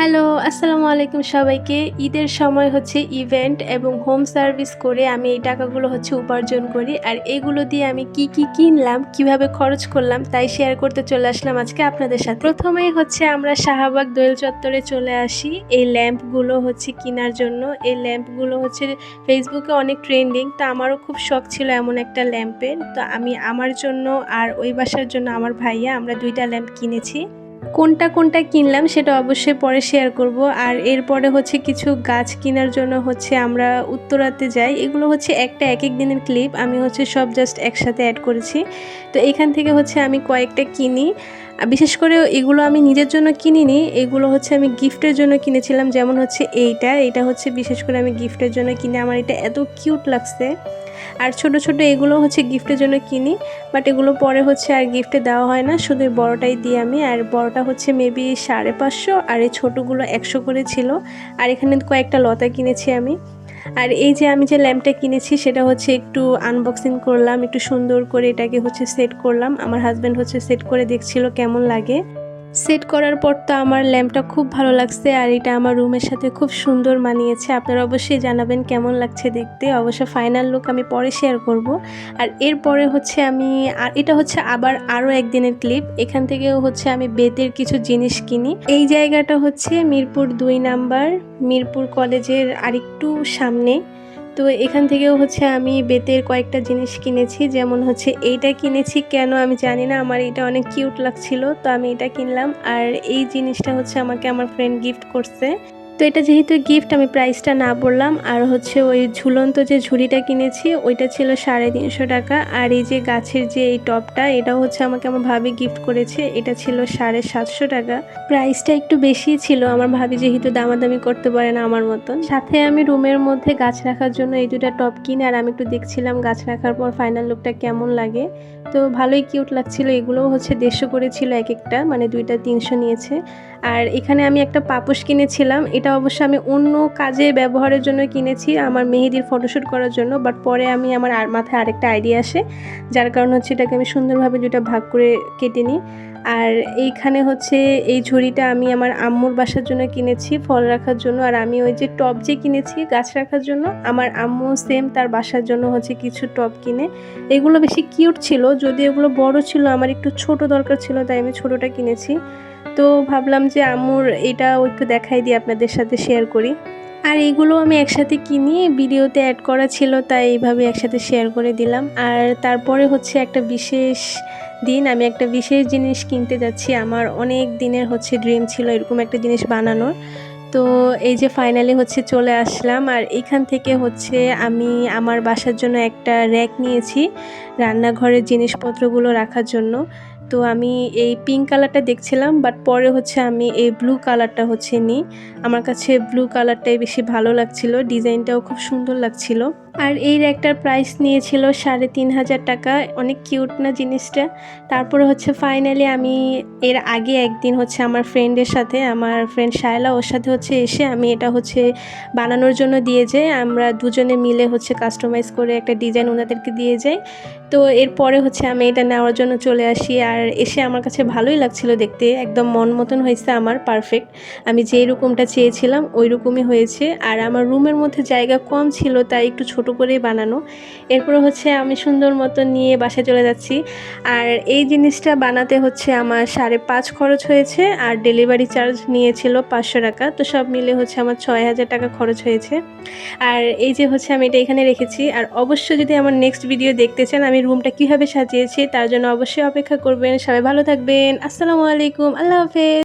Hello আসসালামু আলাইকুম সবাইকে। ঈদের সময় হচ্ছে ইভেন্ট এবং হোম সার্ভিস করে আমি এই টাকাগুলো হচ্ছে উপার্জন করি। আর এগুলো দিয়ে আমি কি কি কিনলাম, কীভাবে খরচ করলাম, তাই শেয়ার করতে চলে আসলাম আজকে আপনাদের সাথে। প্রথমেই হচ্ছে আমরা শাহবাগ দোয়েল চত্বরে চলে আসি। এই ল্যাম্পগুলো হচ্ছে কেনার জন্য। এই ল্যাম্পগুলো হচ্ছে ফেসবুকে অনেক ট্রেন্ডিং তো আমারও খুব শখ ছিল এমন একটা ল্যাম্পের তো আমি আমার জন্য আর ওই বাসার জন্য আমার ভাইয়া আমরা দুইটা ল্যাম্প কিনেছি। কোনটা কোনটা কিনলাম সেটা অবশ্যই পরে শেয়ার করব। আর এরপরে হচ্ছে কিছু গাছ কেনার জন্য হচ্ছে আমরা উত্তরাতে যাই। এগুলো হচ্ছে একটা এক এক দিনের ক্লিপ আমি হচ্ছে সব জাস্ট একসাথে অ্যাড করেছি। তো এখান থেকে হচ্ছে আমি কয়েকটা কিনি। বিশেষ করে এগুলো আমি নিজের জন্য কিনিনি। এগুলো হচ্ছে আমি গিফটের জন্য কিনেছিলাম। যেমন হচ্ছে এইটা। এটা হচ্ছে বিশেষ করে আমি গিফটের জন্য কিনে। আমার এটা এত কিউট লাগছে। আর ছোট ছোট এগুলো হচ্ছে গিফটের জন্য কিনি বাট এগুলো পরে হচ্ছে আর গিফটে দেওয়া হয় না। শুধু বড়টাই দিই আমি, আর বড়টা হচ্ছে মেবি সাড়ে পাঁচশো, আর এই ছোটোগুলো একশো করে ছিল। আর এখানে কয়েকটা লতা কিনেছি আমি। আর এই যে আমি যে ল্যাম্পটা কিনেছি, সেটা হচ্ছে একটু আনবক্সিং করলাম, একটু সুন্দর করে এটাকে হচ্ছে সেট করলাম। আমার হাজব্যান্ড হচ্ছে সেট করে দেখছিল কেমন লাগে। সেট করার পর তো আমার ল্যাম্পটা খুব ভালো লাগছে আর এটা আমার রুমের সাথে খুব সুন্দর মানিয়েছে। আপনারা অবশ্যই জানাবেন কেমন লাগছে দেখতে। অবশ্য ফাইনাল লুক আমি পরে শেয়ার করব। আর এরপরে হচ্ছে আমি, আর এটা হচ্ছে আবার আরও একদিনের ক্লিপ এখান থেকেও হচ্ছে আমি বেতের কিছু জিনিস কিনি। এই জায়গাটা হচ্ছে মিরপুর দুই নাম্বার, মিরপুর কলেজের আরেকটু সামনে। তো এখান থেকেও হচ্ছে আমি বেতের কয়েকটা জিনিস কিনেছি, যেমন হচ্ছে এইটা কিনেছি, কেন আমি জানি না, আমার এটা অনেক কিউট লাগছিল, তো আমি এটা কিনলাম। আর এই জিনিসটা হচ্ছে আমাকে আমার ফ্রেন্ড গিফট করছে। তো এটা যেহেতু গিফট আমি প্রাইসটা না বললাম। আর হচ্ছে ওই ঝুলন্ত যে ঝুড়িটা কিনেছি, ওইটা ছিল সাড়ে তিনশো টাকা। আর এই যে গাছের যে এই টপটা, এটাও হচ্ছে আমাকে আমার ভাবি গিফট করেছে। এটা ছিল সাড়ে সাতশো টাকা। প্রাইসটা একটু বেশি ছিল। আমার ভাবি যেহেতু দামাদামি করতে পারে না আমার মতন। সাথে আমি রুমের মধ্যে গাছ রাখার জন্য এই দুটা টপ কিনে, আর আমি একটু দেখছিলাম গাছ রাখার পর ফাইনাল লুকটা কেমন লাগে। তো ভালোই কিউট লাগছিল। এগুলোও হচ্ছে দেড়শো করে ছিল এক একটা মানে দুইটা তিনশো নিয়েছে। আর এখানে আমি একটা পাপোশ কিনেছিলাম। এটা অবশ্য আমি অন্য কাজে ব্যবহারের জন্য কিনেছি, আমার মেহেদির ফটোশ্যুট করার জন্য বাট পরে আমি আমার আর মাথায় আরেকটা আইডিয়া আসে, যার কারণ হচ্ছে এটাকে আমি সুন্দরভাবে দুইটা ভাগ করে কেটে নিই। আর এইখানে হচ্ছে এই ঝুড়িটা আমি আমার আম্মুর বাসার জন্য কিনেছি, ফল রাখার জন্য, আর আমি ওই যে টব যে কিনেছি, গাছ রাখার জন্য, আমার আম্মু সেম তার বাসার জন্য হচ্ছে কিছু টব কিনে। এগুলো বেশি কিউট ছিল, যদি এগুলো বড় ছিল, আমার একটু ছোট দরকার ছিল, তাই আমি ছোটোটা কিনেছি। তো ভাবলাম যে আম্মুর এটাও একটু দেখাই দিই আপনাদের সাথে শেয়ার করি। আর এগুলো আমি একসাথে কিনি, ভিডিওতে অ্যাড করা ছিল, তাই এইভাবে একসাথে শেয়ার করে দিলাম। আর তারপরে হচ্ছে একটা বিশেষ দিন, আমি একটা বিশেষ জিনিস কিনতে যাচ্ছি। আমার অনেক দিনের হচ্ছে ড্রিম ছিল এরকম একটা জিনিস বানানোর। তো এই যে ফাইনালি হচ্ছে চলে আসলাম। আর এখান থেকে হচ্ছে আমি আমার বাসার জন্য একটা র্যাক নিয়েছি, রান্নাঘরের জিনিসপত্রগুলো রাখার জন্য। তো আমি এই পিঙ্ক কালারটা দেখছিলাম বাট পরে হচ্ছে আমি এই ব্লু কালারটা হচ্ছে নিই আমার কাছে ব্লু কালারটাই বেশি ভালো লাগছিল ডিজাইনটাও খুব সুন্দর লাগছিল। আর এই র্যাকটার প্রাইস নিয়েছিল সাড়ে তিন হাজার টাকা। অনেক কিউট না জিনিসটা? তারপরে হচ্ছে ফাইনালি আমি এর আগে একদিন হচ্ছে আমার ফ্রেন্ডের সাথে, আমার ফ্রেন্ড শায়লা, ওর সাথে হচ্ছে এসে আমি এটা হচ্ছে বানানোর জন্য দিয়ে যাই। আমরা দুজনে মিলে হচ্ছে কাস্টমাইজ করে একটা ডিজাইন ওনাদেরকে দিয়ে যাই। তো এরপরে হচ্ছে আমি এটা নেওয়ার জন্য চলে আসি। আর এসে আমার কাছে ভালোই লাগছিল দেখতে। একদম মন মতন হয়েছে আমার পারফেক্ট আমি যেই রকমটা চেয়েছিলাম, ওই রকমই হয়েছে। আর আমার রুমের মধ্যে জায়গা কম ছিল, তাই একটু ছোট করেই বানানো। এরপর হচ্ছে আমি সুন্দর মতো নিয়ে বাসায় চলে যাচ্ছি। আর এই জিনিসটা বানাতে হচ্ছে আমার সাড়ে পাঁচ খরচ হয়েছে আর ডেলিভারি চার্জ নিয়েছিল পাঁচশো টাকা। তো সব মিলে হচ্ছে আমার ছয় হাজার টাকা খরচ হয়েছে। আর এই যে হচ্ছে আমি এটা এখানে রেখেছি। আর অবশ্যই যদি আমার নেক্সট ভিডিও দেখতে চান আমি রুমটা কীভাবে সাজিয়েছি তার জন্য অবশ্যই অপেক্ষা করবেন। সবাই ভালো থাকবেন। আসসালামু আলাইকুম। আল্লাহ হাফেজ।